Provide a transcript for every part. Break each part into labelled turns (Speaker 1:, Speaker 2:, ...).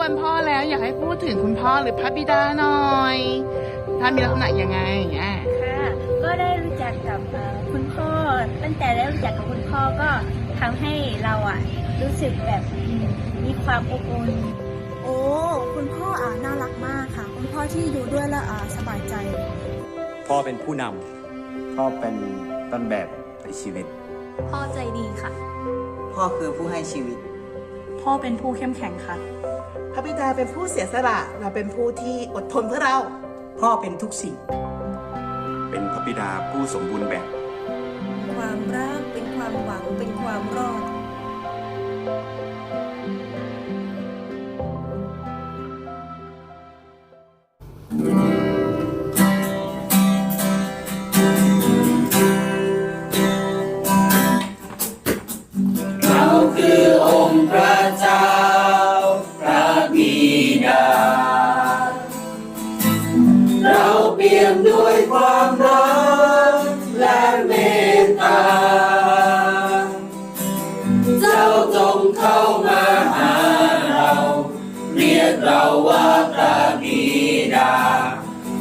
Speaker 1: วันพ่อแล้วอยากให้พูดถึงคุณพ่อหรือพระบิดาหน่อยท่านมีลักษณะยังไงอ่า
Speaker 2: ค่ะก็ได้รู้จักกับเอ่อคุณพ่อ ตั้งแต่ได้รู้จักกับคุณพ่อก็ทำให้เราอะรู้สึกแบบอืมมีความอบอุ่น
Speaker 3: โอ้คุณพ่ออ่าน่ารักมากค่ะ คุณพ่อที่อยู่ด้วยแล้วอ่าสบายใจ
Speaker 4: พ่อเป็นผู้นำพ่อเป็นต้นแบบในชีวิต
Speaker 5: พ่อใจดีค่ะ
Speaker 6: พ่อคือผู้ให้ชีวิต
Speaker 7: พ่อเป็นผู้เข้มแข็งค่ะ
Speaker 8: พระบิดาเป็นผู้เสียสละเราเป็นผู้ที่อดทนเพื่อเรา
Speaker 6: พ่อเป็นทุกสิ่ง
Speaker 4: เป็นพระบิดาผู้สมบูรณ์แบบ
Speaker 3: ความรักเป็นความหวังเป็นความรอด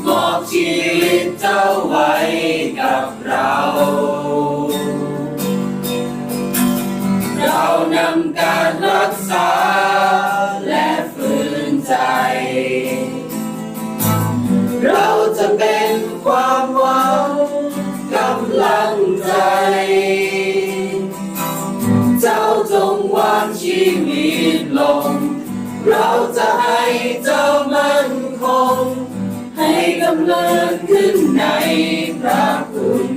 Speaker 6: มอบชีวิตเจ้าไว้กับเรา เรานำการรักษาและฝืนใจ เราจะเป็นความหวังกำลังใจ เจ้าจงวางชีวิตลง เราจะให้ำเลิศขึ้นในพระคุณ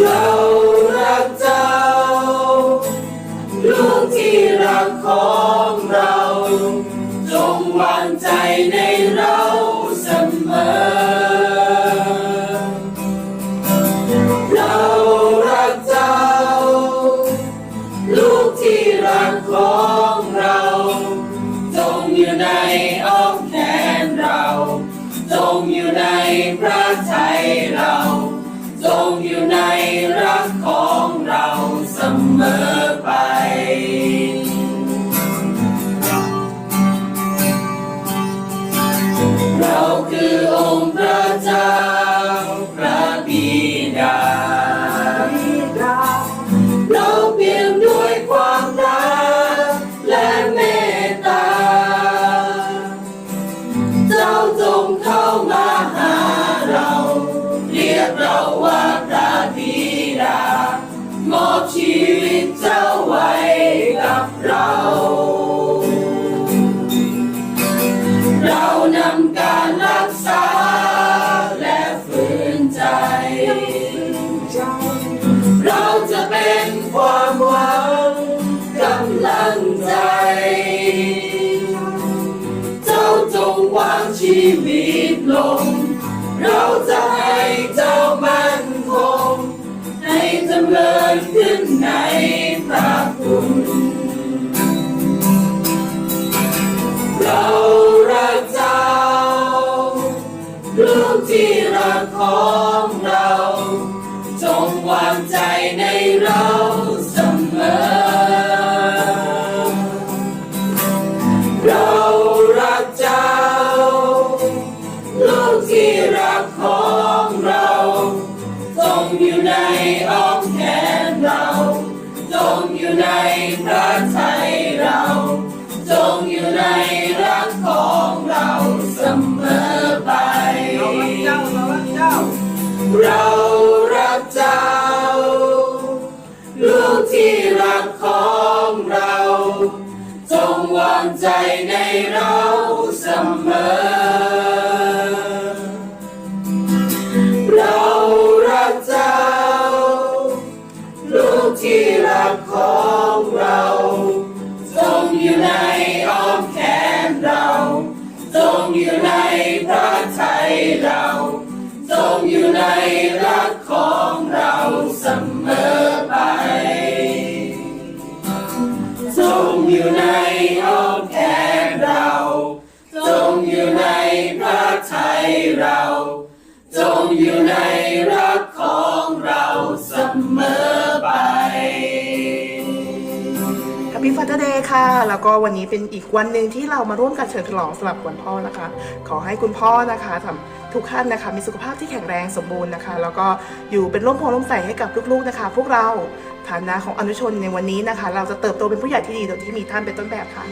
Speaker 6: เรารักเจ้า ลูกที่รักของเรา จงวางใจใน คือองค์พระเจ้า พระบิดาเราเปี่ยมด้วยความรักและเมตตา เจ้าจงเข้ามาหาเรา เรียกเราว่าพระบิดามอบชีวิตเจ้าไว้กับเราเรา ชีวิตลง เราจะให้เจ้ามั่นคง ให้จำเริญขึ้นใน จงวางใจในเราเสมอ เรารักเจ้า ลูกที่รักขอ รักของเราเสมอไป
Speaker 8: Happy Father's Day ค่ะ แล้วก็วันนี้เป็นอีกวันหนึ่งที่เรามาร่วมกันเฉลิมฉลองสำหรับวันพ่อนะคะ ขอให้คุณพ่อนะคะทำทุกท่านนะคะ มีสุขภาพที่แข็งแรงสมบูรณ์นะคะ แล้วก็อยู่เป็นร่มโพล่มใสให้กับลูกๆนะคะ พวกเราฐานะของอนุชนในวันนี้นะคะ เราจะเติบโตเป็นผู้ใหญ่ที่ดีโดยที่มีท่านเป็นต้นแบบค่ะ